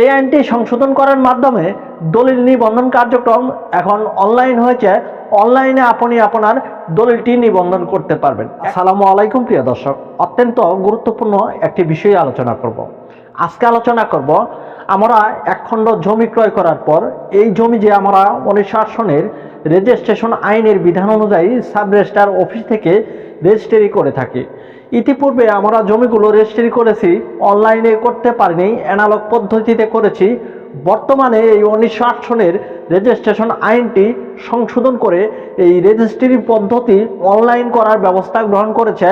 এই আইনটি সংশোধন করার মাধ্যমে দলিল নিবন্ধন কার্যক্রম এখন অনলাইন হয়েছে। অনলাইনে আপনি আপনার দলিলটি নিবন্ধন করতে পারবেন। আসসালামু আলাইকুম, প্রিয় দর্শক। অত্যন্ত গুরুত্বপূর্ণ একটি বিষয়ে আলোচনা করব। আজকে আলোচনা করব আমরা এক খণ্ড জমি ক্রয় করার পর, এই জমি যে আমরা উনিশশো আট সনের রেজিস্ট্রেশন আইনের বিধান অনুযায়ী সাব রেজিস্ট্রার অফিস থেকে রেজিস্ট্রি করে থাকি। ইতিপূর্বে আমরা জমিগুলো রেজিস্ট্রি করেছি, অনলাইনে করতে পারিনি অ্যানালগ পদ্ধতিতে করেছি। বর্তমানে এই উনিশশো আট সনের রেজিস্ট্রেশন আইনটি সংশোধন করে এই রেজিস্ট্রি পদ্ধতি অনলাইন করার ব্যবস্থা গ্রহণ করেছে।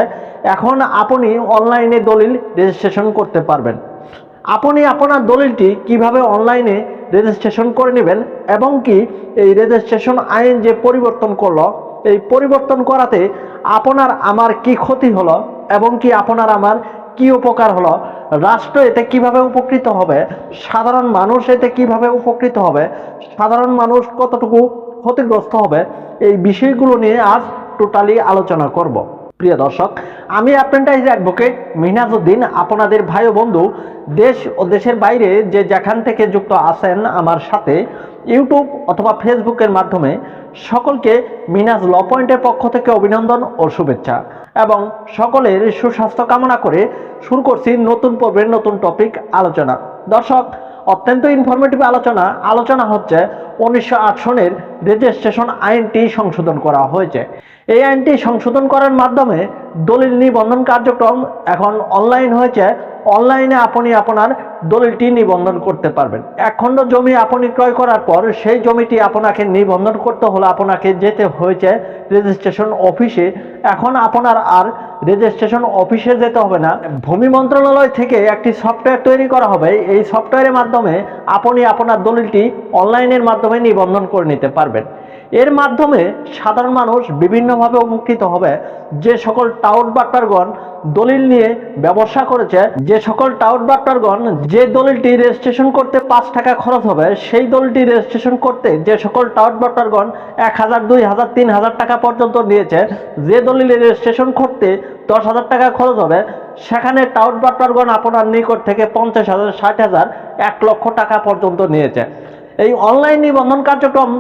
এখন আপনি অনলাইনে দলিল রেজিস্ট্রেশন করতে পারবেন। আপনি আপনার দলিলটি কীভাবে অনলাইনে রেজিস্ট্রেশন করে নেবেন এবং কি এই রেজিস্ট্রেশন আইন যে পরিবর্তন করল এই পরিবর্তন করাতে আপনার আমার কি ক্ষতি হলো এবং কি আপনার আমার কি উপকার হলো? রাষ্ট্র এতে কীভাবে উপকৃত হবে? সাধারণ মানুষ এতে কীভাবে উপকৃত হবে? সাধারণ মানুষ কতটুকু ক্ষতিগ্রস্ত হবে? এই বিষয়গুলো নিয়ে আজ টোটালি আলোচনা করব। প্রিয় দর্শক, আমি অ্যাপ্রেন্টাইজ অ্যাডভোকেট মিনাজউদ্দিন, আপনাদের ভাই বন্ধু, দেশ ও দেশের বাইরে যে যেখান থেকে যুক্ত আছেন আমার সাথে, ইউটিউব অথবা ফেসবুকের মাধ্যমে সকলকে মিনাজ ল পয়েন্টের পক্ষ থেকে অভিনন্দন ও শুভেচ্ছা। এবং সকলের সুস্বাস্থ্য কামনা করে শুরু করছি নতুন পর্বের নতুন টপিক আলোচনা। দর্শক অত্যন্ত ইনফরমেটিভ আলোচনা। আলোচনা হচ্ছে উনিশশো আট সনের রেজিস্ট্রেশন আইনটি সংশোধন করা হয়েছে। এই আইনটি সংশোধন করার মাধ্যমে দলিল নিবন্ধন কার্যক্রম এখন অনলাইন হয়েছে। অনলাইনে আপনি আপনার দলিলটি নিবন্ধন করতে পারবেন। এক খণ্ড জমি আপনি ক্রয় করার পর সেই জমিটি আপনাকে নিবন্ধন করতে হলে আপনাকে যেতে হয়েছে রেজিস্ট্রেশন অফিসে এখন আপনার আর রেজিস্ট্রেশন অফিসে যেতে হবে না। ভূমি মন্ত্রণালয় থেকে একটি সফটওয়্যার তৈরি করা হবে। এই সফটওয়্যারের মাধ্যমে আপনি আপনার দলিলটি অনলাইনের মাধ্যমে নিবন্ধন করে নিতে পারবেন। এর মাধ্যমে সাধারণ মানুষ বিভিন্নভাবে উপকৃত হবে। যে সকল টাউট বাট্টারগণ দলিল নিয়ে ব্যবসা করেছে, যে সকল টাউট বাট্টারগণ যে দলিলটি রেজিস্ট্রেশন করতে পাঁচ টাকা খরচ হবে, সেই দলিলটি রেজিস্ট্রেশন করতে যে সকল টাউট বাট্টারগণ এক হাজার, দুই হাজার, তিন হাজার টাকা পর্যন্ত নিয়েছে যে দলিল রেজিস্ট্রেশন করতে দশ হাজার টাকা খরচ হবে সেখানে টাউট বাট্টারগণ আপনার নিকট থেকে পঞ্চাশ হাজার, ষাট হাজার, এক লক্ষ টাকা পর্যন্ত নিয়েছে। এই অনলাইন নিবন্ধন কার্যক্রম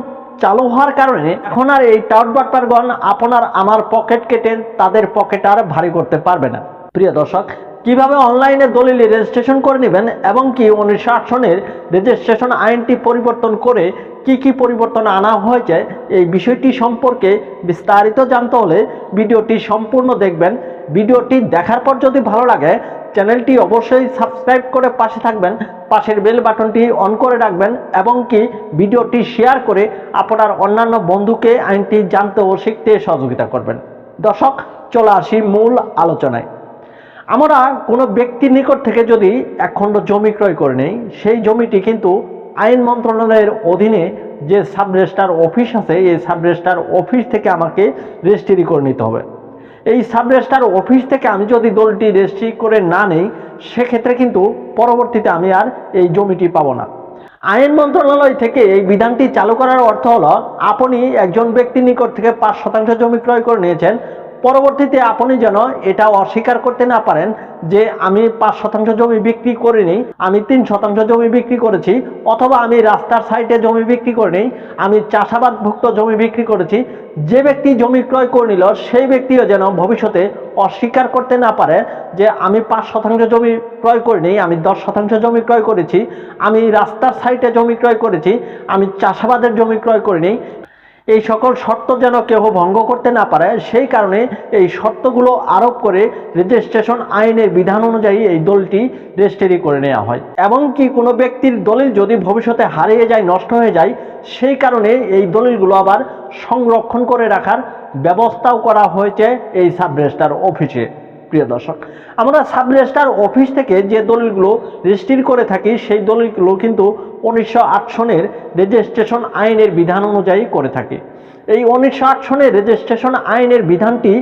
চালু হওয়ার কারণে এখন আর এই টাউট বাট্টারগণ আপনার আমার পকেট কেটে তাদের পকেট আর ভারী করতে পারবে না। প্রিয় দর্শক, কীভাবে অনলাইনে দলিল রেজিস্ট্রেশন করে নেবেন এবং কি উনিশশো আট সনের রেজিস্ট্রেশন আইনটি পরিবর্তন করে কি কি পরিবর্তন আনা হয়েছে, এই বিষয়টি সম্পর্কে বিস্তারিত জানতে হলে ভিডিওটি সম্পূর্ণ দেখবেন। ভিডিওটি দেখার পর যদি ভালো লাগে, চ্যানেলটি অবশ্যই সাবস্ক্রাইব করে পাশে থাকবেন, পাশের বেল বাটনটি অন করে রাখবেন এবং কি ভিডিওটি শেয়ার করে আপনার অন্যান্য বন্ধুকে, আইনটি জানতে ও শিখতে সহযোগিতা করবেন। দর্শক, চলে আসি মূল আলোচনায়। আমরা কোনো ব্যক্তির নিকট থেকে যদি একখণ্ড জমি ক্রয় করে নেই, সেই জমিটি কিন্তু আইন মন্ত্রণালয়ের অধীনে যে সাব রেজিস্ট্রার অফিস আছে, এই সাব রেজিস্ট্রার অফিস থেকে আমাকে রেজিস্ট্রি করে নিতে হবে। এই সাব রেজিস্ট্রার অফিস থেকে আমি যদি দলটি রেজিস্ট্রি করে না নেই, সেক্ষেত্রে কিন্তু পরবর্তীতে আমি আর এই জমিটি পাবো না। আইন মন্ত্রণালয় থেকে এই বিধানটি চালু করার অর্থ হলো, আপনি একজন ব্যক্তির নিকট থেকে পাঁচ শতাংশ জমি ক্রয় করে নিয়েছেন পরবর্তীতে আপনি যেন এটা অস্বীকার করতে না পারেন যে আমি পাঁচ শতাংশ জমি বিক্রি করিনি, আমি তিন শতাংশ জমি বিক্রি করেছি, অথবা আমি রাস্তার সাইডে জমি বিক্রি করিনি, আমি চাষাবাদভুক্ত জমি বিক্রি করেছি, যে ব্যক্তি জমি ক্রয় করে নিল, সেই ব্যক্তিও যেন ভবিষ্যতে অস্বীকার করতে না পারে যে আমি পাঁচ শতাংশ জমি ক্রয় করিনি, আমি দশ শতাংশ জমি ক্রয় করেছি, আমি রাস্তার সাইডে জমি ক্রয় করেছি, আমি চাষাবাদের জমি ক্রয় করিনি এই সকল শর্ত যেন কেউ ভঙ্গ করতে না পারে, সেই কারণে এই শর্তগুলো আরোপ করে রেজিস্ট্রেশন আইনের বিধান অনুযায়ী এই দলটি রেজিস্ট্রি করে নেওয়া হয়। এবং কি কোনো ব্যক্তির দলিল যদি ভবিষ্যতে হারিয়ে যায়, নষ্ট হয়ে যায়, সেই কারণে এই দলিলগুলো আবার সংরক্ষণ করে রাখার ব্যবস্থাও করা হয়েছে এই সাব রেজিস্ট্রার অফিসে। প্রিয় দর্শক, আমরা সাব রেজিস্ট্রার অফিস থেকে যে দলিলগুলো রেজিস্ট্রি করে থাকি, সেই দলিলগুলো কিন্তু উনিশশো আট সনের রেজিস্ট্রেশন আইনের বিধান অনুযায়ী করে থাকি। এই উনিশশো আট সনের রেজিস্ট্রেশন আইনের বিধানটি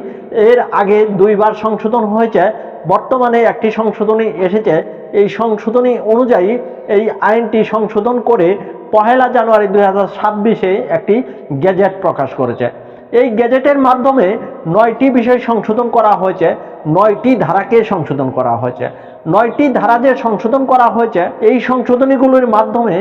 এর আগে দুইবার সংশোধন হয়েছে, বর্তমানে একটি সংশোধনী এসেছে। এই সংশোধনী অনুযায়ী এই আইনটি সংশোধন করে পহেলা জানুয়ারি দুই একটি গেজেট প্রকাশ করেছে। এই গ্যাজেটের মাধ্যমে নয়টি বিষয় সংশোধন করা হয়েছে, নয়টি ধারাকে সংশোধন করা হয়েছে। নয়টি ধারা যে সংশোধন করা হয়েছে, এই সংশোধনীগুলোর মাধ্যমে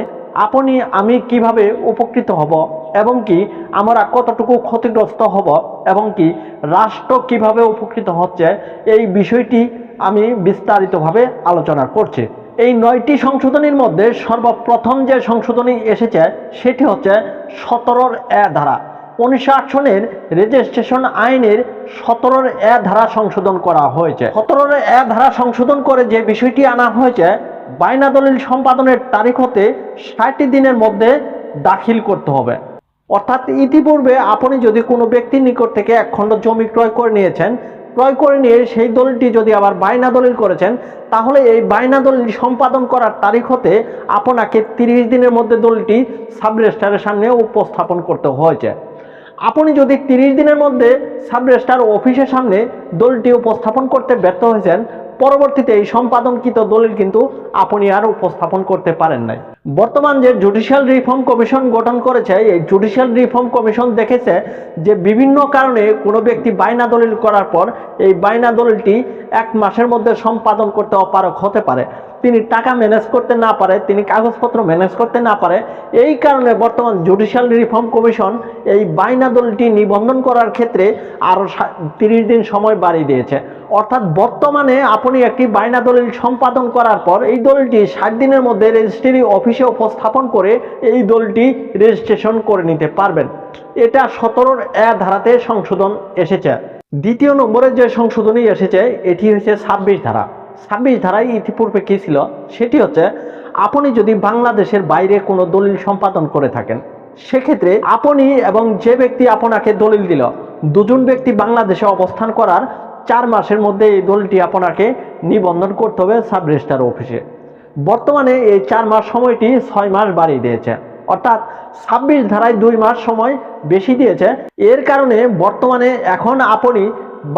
আপনি, আমি কীভাবে উপকৃত হব এবং কি আমরা কতটুকু ক্ষতিগ্রস্ত হব এবং কি রাষ্ট্র কীভাবে উপকৃত হচ্ছে, এই বিষয়টি আমি বিস্তারিতভাবে আলোচনা করছি। এই নয়টি সংশোধনীর মধ্যে সর্বপ্রথম যে সংশোধনী এসেছে, সেটি হচ্ছে সতেরোর এ ধারা। উনিশশো আট সনের রেজিস্ট্রেশন আইনের সতেরোর এ ধারা সংশোধন করা হয়েছে। সতেরোর এ ধারা সংশোধন করে যে বিষয়টি আনা হয়েছে বায়না দলিল সম্পাদনের তারিখ হতে ষাটটি দিনের মধ্যে দাখিল করতে হবে। অর্থাৎ ইতিপূর্বে আপনি যদি কোনো ব্যক্তির নিকট থেকে এক খণ্ড জমি ক্রয় করে নিয়েছেন, ক্রয় করে নিয়ে সেই দলিলটি যদি আবার বায়না দলিল করেছেন, তাহলে এই বায়না দলিল সম্পাদন করার তারিখ হতে আপনাকে তিরিশ দিনের মধ্যে দলিলটি সাব রেজিস্ট্রারের সামনে উপস্থাপন করতে হয়েছে। আপনি যদি তিরিশ দিনের মধ্যে সাব রেজিস্ট্রার অফিসের সামনে দলিলটি উপস্থাপন করতে ব্যর্থ হয়েছেন, পরবর্তীতে এই সম্পাদনকৃত দলিল কিন্তু আপনি আর উপস্থাপন করতে পারেন নাই। বর্তমান যে জুডিশিয়াল রিফর্ম কমিশন গঠন করেছে, এই জুডিশিয়াল রিফর্ম কমিশন দেখেছে যে বিভিন্ন কারণে কোনো ব্যক্তি বায়না দলিল করার পর এই বায়না দলিলটি এক মাসের মধ্যে সম্পাদন করতে অপারক হতে পারে। তিনি টাকা ম্যানেজ করতে না পারে, তিনি কাগজপত্র ম্যানেজ করতে না পারে, এই কারণে বর্তমান জুডিশিয়াল রিফর্ম কমিশন এই বায়না দলটি নিবন্ধন করার ক্ষেত্রে আরও তিরিশ দিন সময় বাড়িয়ে দিয়েছে। অর্থাৎ বর্তমানে আপনি একটি বায়না দলিল সম্পাদন করার পর এই দলটি ষাট দিনের মধ্যে রেজিস্ট্রি অফিসে উপস্থাপন করে এই দলটি রেজিস্ট্রেশন করে নিতে পারবেন। এটা সতেরোর এ ধারাতে সংশোধন এসেছে। দ্বিতীয় নম্বরে যে সংশোধনী এসেছে, এটি হচ্ছে ছাব্বিশ ধারা। ছাব্বিশ ধারায় ইতিপূর্বে কী ছিল? সেটি হচ্ছে, আপনি যদি বাংলাদেশের বাইরে কোনো দলিল সম্পাদন করে থাকেন, সেক্ষেত্রে আপনি এবং যে ব্যক্তি আপনাকে দলিল দিল, দুজন ব্যক্তি বাংলাদেশে অবস্থান করার চার মাসের মধ্যে এই দলিলটি আপনাকে নিবন্ধন করতে হবে সাব রেজিস্ট্রার অফিসে। বর্তমানে এই চার মাস সময়টি ছয় মাস বাড়িয়ে দিয়েছে। অর্থাৎ ছাব্বিশ ধারায় দুই মাস সময় বেশি দিয়েছে। এর কারণে বর্তমানে এখন আপনি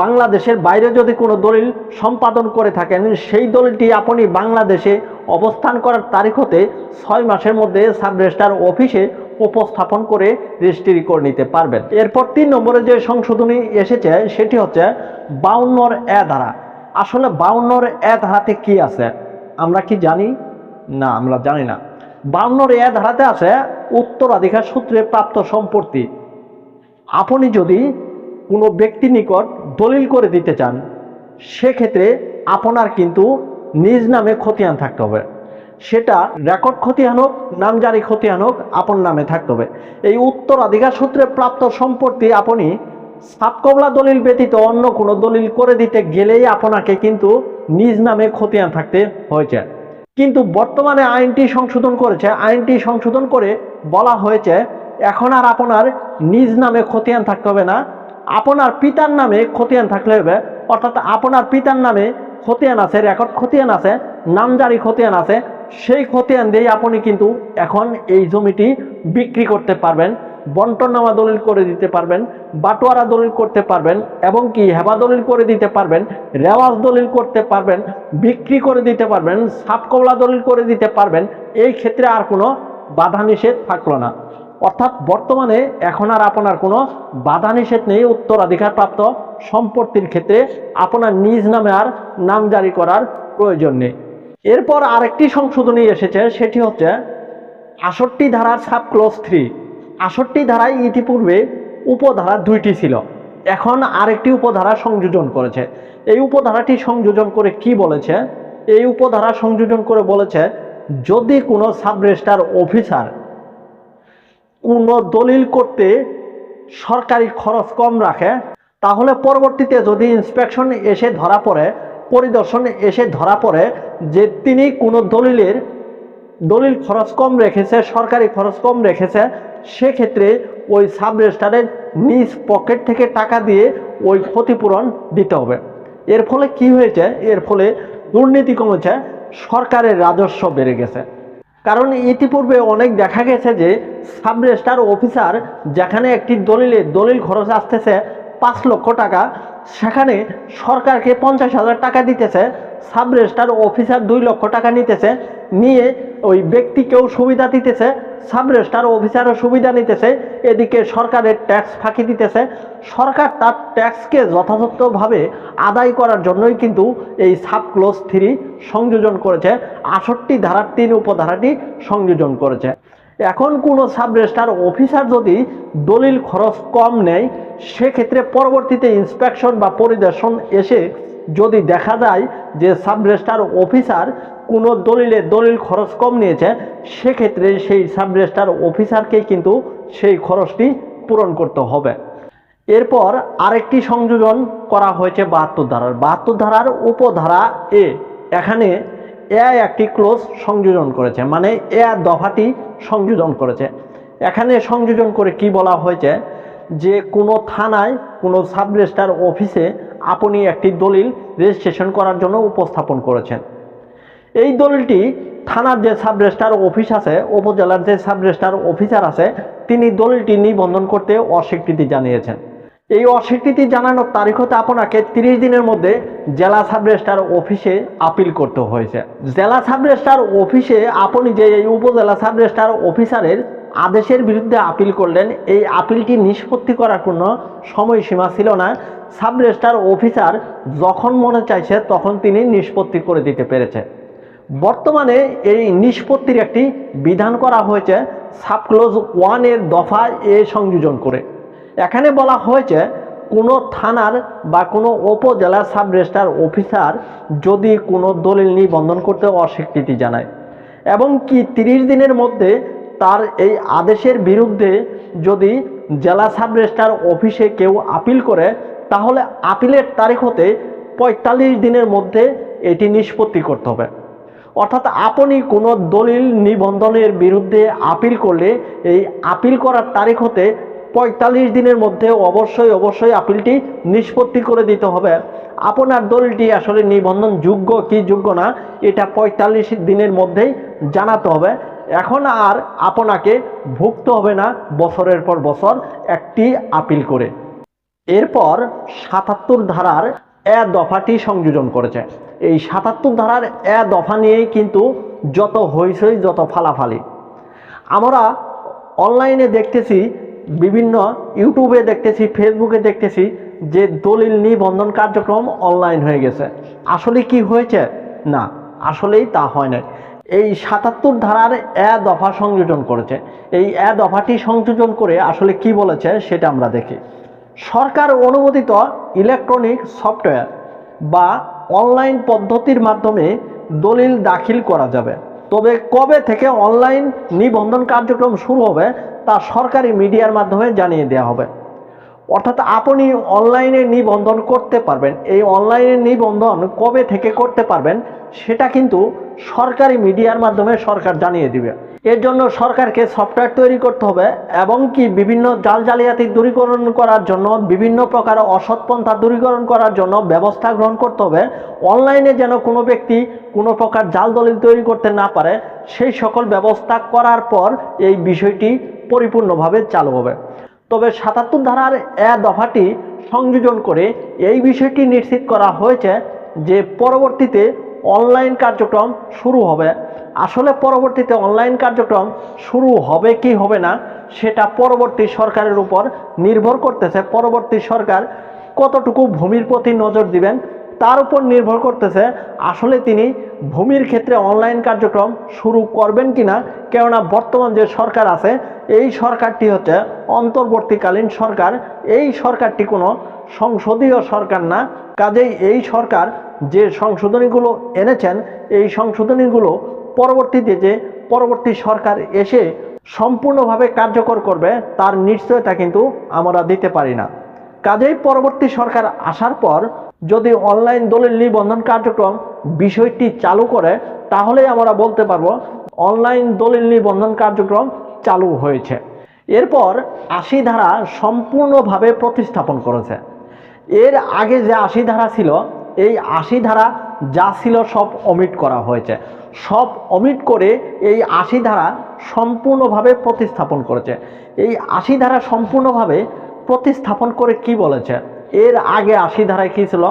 বাংলাদেশের বাইরে যদি কোনো দলিল সম্পাদন করে থাকেন, সেই দলিলটি আপনি বাংলাদেশে অবস্থান করার তারিখ হতে ছয় মাসের মধ্যে সাব রেজিস্ট্রার অফিসে উপস্থাপন করে রেজিস্ট্রি করে নিতে পারবেন। এরপর তিন নম্বরে যে সংশোধনী এসেছে, সেটি হচ্ছে বাউন্নর এ ধারা। আসলে বাউন্নর এ ধারাতে কি আছে? আমরা কি জানি? না, আমরা জানি না। বাউন্নর এ ধারাতে আছে উত্তরাধিকার সূত্রে প্রাপ্ত সম্পত্তি। আপনি যদি কোনো ব্যক্তি নিকট দলিল করে দিতে চান, সেক্ষেত্রে আপনার কিন্তু নিজ নামে খতিয়ান থাকতে হবে। সেটা রেকর্ড খতিয়ান হোক, নামজারি খতিয়ান হোক আপন নামে থাকতে হবে। এই উত্তরাধিকার সূত্রে প্রাপ্ত সম্পত্তি আপনি সাবকবলা দলিল ব্যতীত অন্য কোনো দলিল করে দিতে গেলেই আপনাকে কিন্তু নিজ নামে খতিয়ান থাকতে হয়েছে। কিন্তু বর্তমানে আইনটি সংশোধন করেছে, আইনটি সংশোধন করে বলা হয়েছে, এখন আর আপনার নিজ নামে খতিয়ান থাকতে হবে না আপনার পিতার নামে খতিয়ান থাকলে হবে, অর্থাৎ আপনার পিতার নামে খতিয়ান আছে রেকর্ড খতিয়ান আছে, নামজারি খতিয়ান আছে, সেই খতিয়ান দিয়ে আপনি কিন্তু এখন এই জমিটি বিক্রি করতে পারবেন বন্টনামা দলিল করে দিতে পারবেন, বাটোয়ারা দলিল করতে পারবেন, এবং কি হেবা দলিল করে দিতে পারবেন, রেওয়াজ দলিল করতে পারবেন, বিক্রি করে দিতে পারবেন, সাপকবলা দলিল করে দিতে পারবেন, এই ক্ষেত্রে আর কোনো বাধা নিষেধ থাকল না। অর্থাৎ বর্তমানে এখন আর আপনার কোনো বাধা নিষেধ নেই, উত্তরাধিকারপ্রাপ্ত সম্পত্তির ক্ষেত্রে আপনার নিজ নামে আর নাম জারি করার প্রয়োজন নেই। এরপর আরেকটি সংশোধনী এসেছে, সেটি হচ্ছে আষট্টি ধারার সাব ক্লোজ থ্রি। আষট্টি ধারায় ইতিপূর্বে উপধারা দুইটি ছিল। এখন আরেকটি উপধারা সংযোজন করেছে। এই উপধারাটি সংযোজন করে কি বলেছে? এই উপধারা সংযোজন করে বলেছে, যদি কোনো সাব রেজিস্ট্রার অফিসার কোনো দলিল করতে সরকারি খরচ কম রাখে, তাহলে পরবর্তীতে যদি ইন্সপেকশন এসে ধরা পড়ে, পরিদর্শন এসে ধরা পড়ে যে তিনি কোনো দলিলের দলিল খরচ কম রেখেছে, সরকারি খরচ কম রেখেছে, সেক্ষেত্রে ওই সাব রেজিস্ট্রারের নিজ পকেট থেকে টাকা দিয়ে ওই ক্ষতিপূরণ দিতে হবে। এর ফলে কি হয়েছে? এর ফলে দুর্নীতি কমেছে, সরকারের রাজস্ব বেড়ে গেছে। কারণ ইতিপূর্বে অনেক দেখা গেছে যে সাব অফিসার যেখানে একটি দলিলে দলিল খরচ আসতেছে পাঁচ লক্ষ টাকা, সেখানে সরকারকে পঞ্চাশ হাজার টাকা দিতেছে সাব অফিসার দুই লক্ষ টাকা নিতেছে, নিয়ে ওই ব্যক্তিকেও সুবিধা দিতেছে সাব রেজিস্ট্রার অফিসারও সুবিধা নিতেছে, এদিকে সরকারের ট্যাক্স ফাঁকি দিতেছে। সরকার তার ট্যাক্সকে যথাযথভাবে আদায় করার জন্যই কিন্তু এই সাবক্লোজ থ্রি সংযোজন করেছে। আষট্টি ধারার তিন উপধারাটি সংযোজন করেছে। এখন কোনো সাব রেজিস্ট্রার অফিসার যদি দলিল খরচ কম নেয়, সেক্ষেত্রে পরবর্তীতে ইন্সপেকশন বা পরিদর্শন এসে যদি দেখা যায় যে সাব রেজিস্ট্রার অফিসার কোনো দলিলে দলিল খরচ কম নিয়েছে, সেক্ষেত্রে সেই সাব রেজিস্ট্রার অফিসারকেই কিন্তু সেই খরচটি পূরণ করতে হবে। এরপর আরেকটি সংযোজন করা হয়েছে বাহাত্তর ধারার। বাহাত্তর ধারার উপধারা এ। এখানে এ একটি ক্লোজ সংযোজন করেছে মানে এ দফাটি সংযোজন করেছে। এখানে সংযোজন করে কি বলা হয়েছে? যে কোনো থানায়, কোনো সাব রেজিস্ট্রার অফিসে আপনি একটি দলিল রেজিস্ট্রেশন করার জন্য উপস্থাপন করেছেন। এই দলিলটি থানার যে সাব রেজিস্ট্রার অফিস আছে, উপজেলার যে সাব রেজিস্ট্রার অফিসার আছে, তিনি দলিলটি নিবন্ধন করতে অস্বীকৃতি জানিয়েছেন। এই অস্বীকৃতি জানানোর তারিখ হতে আপনাকে তিরিশ দিনের মধ্যে জেলা সাব রেজিস্ট্রার অফিসে আপিল করতে হয়েছে। জেলা সাব রেজিস্ট্রার অফিসে আপনি যে এই উপজেলা সাব রেজিস্ট্রার অফিসারের আদেশের বিরুদ্ধে আপিল করলেন, এই আপিলটি নিষ্পত্তি করার কোনো সময়সীমা ছিল না। সাব রেজিস্ট্রার অফিসার যখন মনে চাইছে তখন তিনি নিষ্পত্তি করে দিতে পেরেছে। বর্তমানে এই নিষ্পত্তির একটি বিধান করা হয়েছে, সাবক্লোজ ওয়ানের দফা এ সংযোজন করে। এখানে বলা হয়েছে, কোনো থানার বা কোনো উপজেলার সাব রেজিস্ট্রার অফিসার যদি কোনো দলিল নিবন্ধন করতে অস্বীকৃতি জানায়। এবং কি তিরিশ দিনের মধ্যে তার এই আদেশের বিরুদ্ধে যদি জেলা সাব রেজিস্ট্রার অফিসে কেউ আপিল করে, তাহলে আপিলের তারিখ হতে পঁয়তাল্লিশ দিনের মধ্যে এটি নিষ্পত্তি করতে হবে। অর্থাৎ আপনি কোনো দলিল নিবন্ধনের বিরুদ্ধে আপিল করলে, এই আপিল করার তারিখ হতে পঁয়তাল্লিশ দিনের মধ্যে অবশ্যই অবশ্যই আপিলটি নিষ্পত্তি করে দিতে হবে। আপনার দলটি আসলে নিবন্ধন যোগ্য কি যোগ্য না, এটা পঁয়তাল্লিশ দিনের মধ্যেই জানাতে হবে। এখন আর আপনাকে ভুগতে হবে না বছরের পর বছর একটি আপিল করে। এরপর সাতাত্তর ধারার এ দফাটি সংযোজন করেছে। এই সাতাত্তর ধারার এ দফা নিয়েই কিন্তু যত হইসই যত ফালাফালি। আমরা অনলাইনে দেখতেছি বিভিন্ন ইউটিউবে দেখতেছি, ফেসবুকে দেখতেছি যে দলিল নিবন্ধন কার্যক্রম অনলাইন হয়ে গেছে। আসলে কি হয়েছে? না, আসলেই তা হয় না এই সাতাত্তর ধারার এ দফা সংযোজন করেছে। এই এ দফাটি সংযোজন করে আসলে কি বলেছে সেটা আমরা দেখি। সরকার অনুমোদিত ইলেকট্রনিক সফটওয়্যার বা অনলাইন পদ্ধতির মাধ্যমে দলিল দাখিল করা যাবে। তবে কবে থেকে অনলাইন নিবন্ধন কার্যক্রম শুরু হবে তা সরকারি মিডিয়ার মাধ্যমে জানিয়ে দেওয়া হবে। অর্থাৎ আপনি অনলাইনে নিবন্ধন করতে পারবেন। এই অনলাইনে নিবন্ধন কবে থেকে করতে পারবেন, সেটা কিন্তু সরকারি মিডিয়ার মাধ্যমে সরকার জানিয়ে দিবে। এর জন্য সরকারকে সফটওয়্যার তৈরি করতে হবে এবং কি বিভিন্ন জাল জালিয়াতি দূরীকরণ করার জন্য, বিভিন্ন প্রকার অসৎপন্থা দূরীকরণ করার জন্য ব্যবস্থা গ্রহণ করতে হবে। অনলাইনে যেন কোনো ব্যক্তি কোনো প্রকার জাল দলিল তৈরি করতে না পারে, সেই সকল ব্যবস্থা করার পর এই বিষয়টি পরিপূর্ণভাবে চালু হবে। তবে সাতাত্তর ধারার এ দফাটি সংযোজন করে এই বিষয়টি নিশ্চিত করা হয়েছে যে পরবর্তীতে অনলাইন কার্যক্রম শুরু হবে। আসলে পরবর্তীতে অনলাইন কার্যক্রম শুরু হবে কি হবে না, সেটা পরবর্তী সরকারের উপর নির্ভর করতেছে। পরবর্তী সরকার কতটুকু ভূমির প্রতি নজর দিবেন, তার উপর নির্ভর করতেছে আসলে তিনি ভূমির ক্ষেত্রে অনলাইন কার্যক্রম শুরু করবেন কিনা। কেননা বর্তমান যে সরকার আছে, এই সরকারটি হচ্ছে অন্তর্বর্তীকালীন সরকার। এই সরকারটি কোনো সংসদীয় সরকার না কাজেই এই সরকার যে সংশোধনীগুলো এনেছেন, এই সংশোধনীগুলো পরবর্তীতে যে পরবর্তী সরকার এসে সম্পূর্ণভাবে কার্যকর করবে, তার নিশ্চয়তা কিন্তু আমরা দিতে পারি না। কাজেই পরবর্তী সরকার আসার পর যদি অনলাইন দলিল নিবন্ধন কার্যক্রম বিষয়টি চালু করে, তাহলেই আমরা বলতে পারব অনলাইন দলিল নিবন্ধন কার্যক্রম চালু হয়েছে। এরপর আশি ধারা সম্পূর্ণভাবে প্রতিস্থাপন করেছে। এর আগে যে আশি ধারা ছিল, এই আশি ধারা যা ছিল সব অমিট করা হয়েছে। সব অমিট করে এই আশি ধারা সম্পূর্ণভাবে প্রতিস্থাপন করেছে। এই আশি ধারা সম্পূর্ণভাবে প্রতিস্থাপন করে কি বলেছে? এর আগে আশি ধারায় কী ছিল?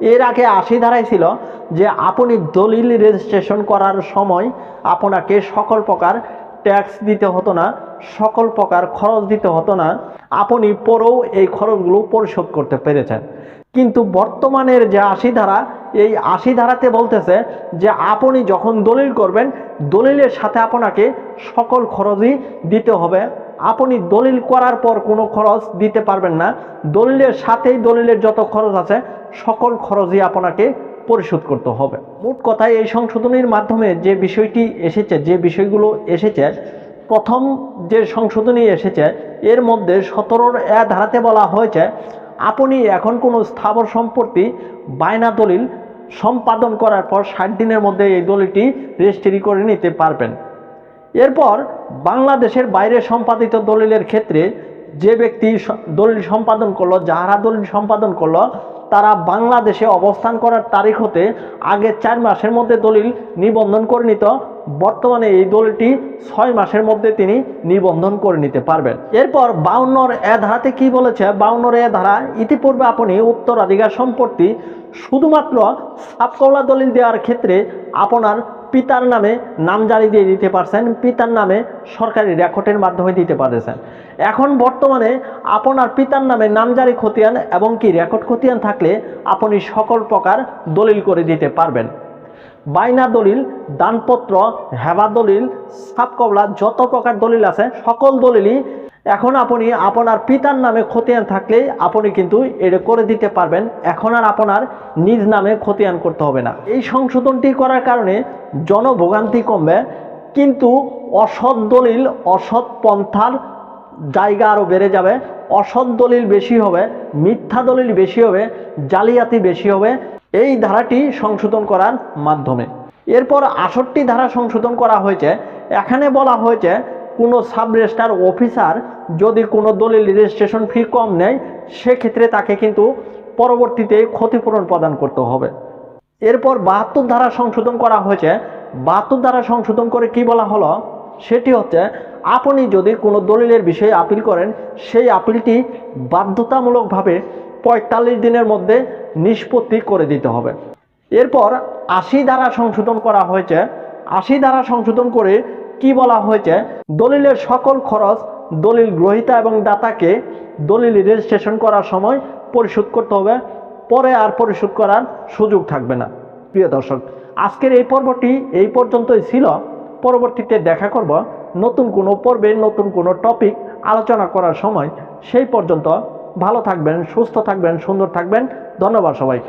এর আগে আশি ধারায় ছিল যে, আপনি দলিল রেজিস্ট্রেশন করার সময় আপনাকে সকল প্রকার ট্যাক্স দিতে হতো না, সকল প্রকার খরচ দিতে হতো না, আপনি পরেও এই খরচগুলো পরিশোধ করতে পেরেছেন। কিন্তু বর্তমানের যে আশি ধারা, এই আশি ধারাতে বলতেছে যে আপনি যখন দলিল করবেন, দলিলের সাথে আপনাকে সকল খরচই দিতে হবে। আপনি দলিল করার পর কোনো খরচ দিতে পারবেন না। দলিলের সাথেই দলিলের যত খরচ আছে, সকল খরচই আপনাকে পরিশোধ করতে হবে। মোট কথায় এই সংশোধনীর মাধ্যমে যে বিষয়টি এসেছে, যে বিষয়গুলো এসেছে, প্রথম যে সংশোধনী এসেছে, এর মধ্যে সতেরোর এ ধারাতে বলা হয়েছে, আপনি এখন কোনো স্থাবর সম্পত্তি, বায়না দলিল সম্পাদন করার পর ষাট দিনের মধ্যে এই দলিলটি রেজিস্ট্রি করে নিতে পারবেন। এরপর বাংলাদেশের বাইরে সম্পাদিত দলিলের ক্ষেত্রে যে ব্যক্তি দলিল সম্পাদন করল, যাহারা দলিল সম্পাদন করল তারা বাংলাদেশে অবস্থান করার তারিখ হতে আগে চার মাসের মধ্যে দলিল নিবন্ধন করে নিত। বর্তমানে এই দলটি ছয় মাসের মধ্যে তিনি নিবন্ধন করে নিতে পারবেন। এরপর বাউন্নর এ ধারাতে কি বলেছে? বাউন্নর এ ধারা, ইতিপূর্বে আপনি উত্তরাধিকার সম্পত্তি শুধুমাত্র সাপকলা দলিল দেওয়ার ক্ষেত্রে আপনার পিতার নামে নাম জারি দিয়ে দিতে পারছেন, পিতার নামে সরকারি রেকর্ডের মাধ্যমে দিতে পারছেন এখন বর্তমানে আপনার পিতার নামে নামজারি খতিয়ান এবং কি রেকর্ড খতিয়ান থাকলে আপনি সকল প্রকার দলিল করে দিতে পারবেন। বাইনা দলিল, দানপত্র, হেবা দলিল সাবকবলা যত প্রকার দলিল আছে, সকল দলিলই এখন আপনি আপনার পিতার নামে খতিয়ান থাকলে আপনি কিন্তু এটা করে দিতে পারবেন। এখন আর আপনার নিজ নামে খতিয়ান করতে হবে না। এই সংশোধনটি করার কারণে জনভোগান্তি কমবে, কিন্তু অসৎ দলিল, অসৎ পন্থার জায়গা আরও বেড়ে যাবে। অসৎ দলিল বেশি হবে, মিথ্যা দলিল বেশি হবে, জালিয়াতি বেশি হবে। এই ধারাটি সংশোধন করার মাধ্যমে। এরপর আষট্টি ধারা সংশোধন করা হয়েছে। এখানে বলা হয়েছে কোনো সাব রেজিস্ট্রার অফিসার যদি কোনো দলিল রেজিস্ট্রেশন ফি কম নেয়, সেক্ষেত্রে তাকে কিন্তু পরবর্তীতে ক্ষতিপূরণ প্রদান করতে হবে। এরপর বাহাত্তর ধারা সংশোধন করা হয়েছে। বাহাত্তর ধারা সংশোধন করে কি বলা হলো? সেটি হচ্ছে, আপনি যদি কোনো দলিলের বিষয়ে আপিল করেন, সেই আপিলটি বাধ্যতামূলকভাবে পঁয়তাল্লিশ দিনের মধ্যে নিষ্পত্তি করে দিতে হবে। এরপর আশি ধারা সংশোধন করা হয়েছে। আশি ধারা সংশোধন করে কি বলা হয়েছে? দলিলের সকল খরচ দলিল গ্রহীতা এবং দাতাকে দলিল রেজিস্ট্রেশন করার সময় পরিশোধ করতে হবে। পরে আর পরিশোধ করার সুযোগ থাকবে না। প্রিয় দর্শক, আজকের এই পর্বটি এই পর্যন্তই ছিল। পরবর্তীতে দেখা করব নতুন কোনো পর্বে নতুন কোনো টপিক আলোচনা করার সময়। সেই পর্যন্ত ভালো থাকবেন, সুস্থ থাকবেন, সুন্দর থাকবেন। ধন্যবাদ সবাইকে।